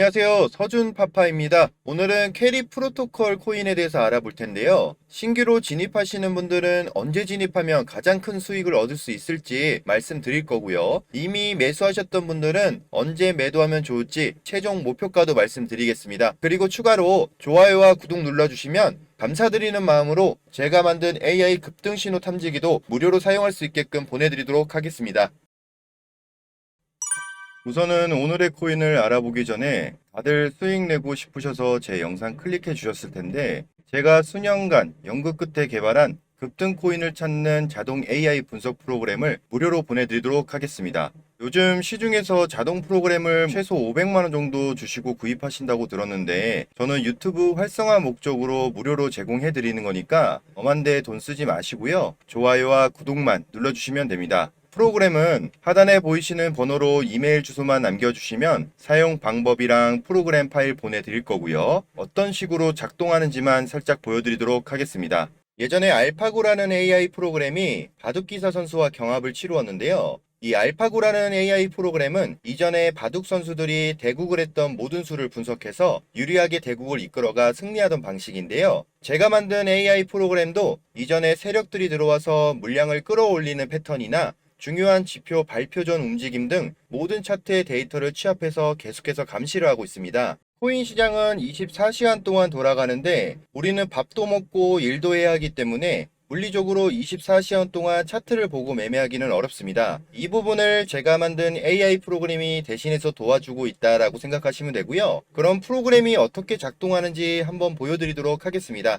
안녕하세요. 서준 파파입니다. 오늘은 캐리 프로토콜 코인에 대해서 알아볼 텐데요. 신규로 진입하시는 분들은 언제 진입하면 가장 큰 수익을 얻을 수 있을지 말씀드릴 거고요. 이미 매수하셨던 분들은 언제 매도하면 좋을지 최종 목표가도 말씀드리겠습니다. 그리고 추가로 좋아요와 구독 눌러주시면 감사드리는 마음으로 제가 만든 AI 급등 신호 탐지기도 무료로 사용할 수 있게끔 보내드리도록 하겠습니다. 우선은 오늘의 코인을 알아보기 전에 다들 수익 내고 싶으셔서 제 영상 클릭해 주셨을 텐데 제가 수년간 연구 끝에 개발한 급등 코인을 찾는 자동 AI 분석 프로그램을 무료로 보내드리도록 하겠습니다. 요즘 시중에서 자동 프로그램을 최소 500만 원 정도 주시고 구입하신다고 들었는데 저는 유튜브 활성화 목적으로 무료로 제공해 드리는 거니까 엄한데 돈 쓰지 마시고요. 좋아요와 구독만 눌러주시면 됩니다. 프로그램은 하단에 보이시는 번호로 이메일 주소만 남겨주시면 사용 방법이랑 프로그램 파일 보내드릴 거고요. 어떤 식으로 작동하는지만 살짝 보여드리도록 하겠습니다. 예전에 알파고라는 AI 프로그램이 바둑기사 선수와 경합을 치루었는데요. 이 알파고라는 AI 프로그램은 이전에 바둑 선수들이 대국을 했던 모든 수를 분석해서 유리하게 대국을 이끌어가 승리하던 방식인데요. 제가 만든 AI 프로그램도 이전에 세력들이 들어와서 물량을 끌어올리는 패턴이나 중요한 지표 발표 전 움직임 등 모든 차트의 데이터를 취합해서 계속해서 감시를 하고 있습니다. 코인 시장은 24시간 동안 돌아가는데 우리는 밥도 먹고 일도 해야 하기 때문에 물리적으로 24시간 동안 차트를 보고 매매하기는 어렵습니다. 이 부분을 제가 만든 AI 프로그램이 대신해서 도와주고 있다라고 생각하시면 되고요. 그럼 프로그램이 어떻게 작동하는지 한번 보여드리도록 하겠습니다.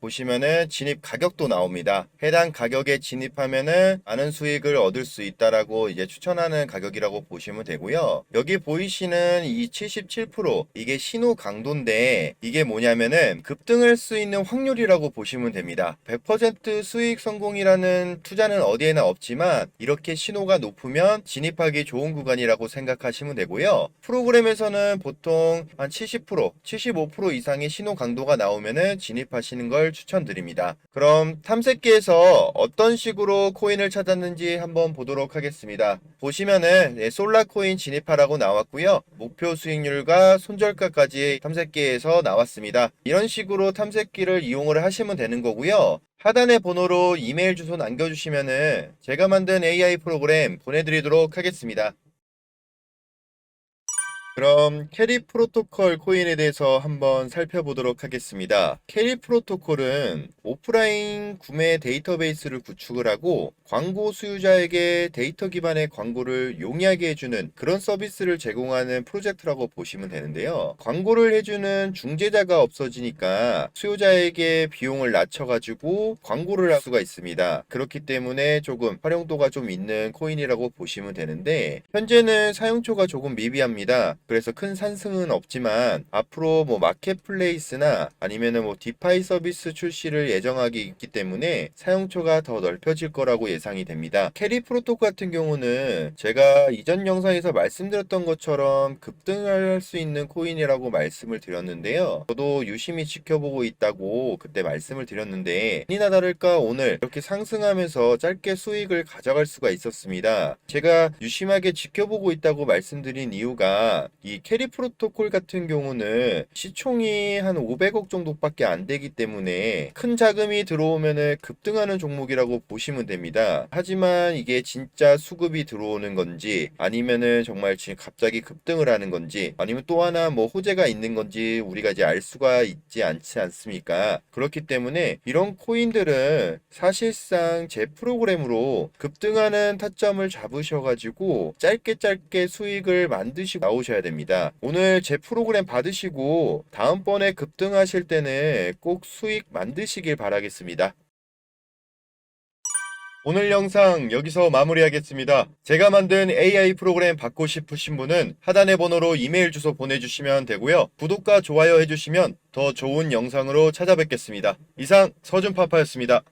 보시면은 진입 가격도 나옵니다. 해당 가격에 진입하면은 많은 수익을 얻을 수 있다라고 이제 추천하는 가격이라고 보시면 되고요. 여기 보이시는 이 77% 이게 신호 강도인데 이게 뭐냐면은 급등할 수 있는 확률이라고 보시면 됩니다. 100% 수익 성공이라는 투자는 어디에나 없지만 이렇게 신호가 높으면 진입하기 좋은 구간이라고 생각하시면 되고요. 프로그램에서는 보통 한 70%, 75% 이상의 신호 강도가 나오면은 진입하시는 걸 추천드립니다. 그럼 탐색기에서 어떤 식으로 코인을 찾았는지 한번 보도록 하겠습니다. 보시면은 네, 솔라 코인 진입하라고 나왔고요. 목표 수익률과 손절가까지 탐색기에서 나왔습니다. 이런 식으로 탐색기를 이용을 하시면 되는 거고요. 하단의 번호로 이메일 주소 남겨주시면은 제가 만든 AI 프로그램 보내드리도록 하겠습니다. 그럼 캐리 프로토콜 코인에 대해서 한번 살펴보도록 하겠습니다. 캐리 프로토콜은 오프라인 구매 데이터베이스를 구축을 하고 광고 수요자에게 데이터 기반의 광고를 용이하게 해주는 그런 서비스를 제공하는 프로젝트라고 보시면 되는데요. 광고를 해주는 중재자가 없어지니까 수요자에게 비용을 낮춰가지고 광고를 할 수가 있습니다. 그렇기 때문에 조금 활용도가 좀 있는 코인이라고 보시면 되는데 현재는 사용초가 조금 미비합니다. 그래서 큰 산승은 없지만 앞으로 뭐 마켓플레이스나 아니면은 뭐 디파이 서비스 출시를 예정하기 있기 때문에 사용초가 더 넓혀질 거라고 예상이 됩니다. 캐리 프로토콜 같은 경우는 제가 이전 영상에서 말씀드렸던 것처럼 급등할 수 있는 코인이라고 말씀을 드렸는데요. 저도 유심히 지켜보고 있다고 그때 말씀을 드렸는데 아니나 다를까 오늘 이렇게 상승하면서 짧게 수익을 가져갈 수가 있었습니다. 제가 유심하게 지켜보고 있다고 말씀드린 이유가 이 캐리 프로토콜 같은 경우는 시총이 한 500억 정도밖에 안 되기 때문에 큰 자금이 들어오면은 급등하는 종목이라고 보시면 됩니다. 하지만 이게 진짜 수급이 들어오는 건지 아니면은 정말 지금 갑자기 급등을 하는 건지 아니면 또 하나 뭐 호재가 있는 건지 우리가 이제 알 수가 있지 않지 않습니까? 그렇기 때문에 이런 코인들은 사실상 제 프로그램으로 급등하는 타점을 잡으셔가지고 짧게 짧게 수익을 만드시고 나오셔야 됩 니다. 오늘 제 프로그램 받으시고 다음번에 급등하실 때는 꼭 수익 만드시길 바라겠습니다. 오늘 영상 여기서 마무리하겠습니다. 제가 만든 AI 프로그램 받고 싶으신 분은 하단의 번호로 이메일 주소 보내주시면 되고요. 구독과 좋아요 해주시면 더 좋은 영상으로 찾아뵙겠습니다. 이상 서준파파였습니다.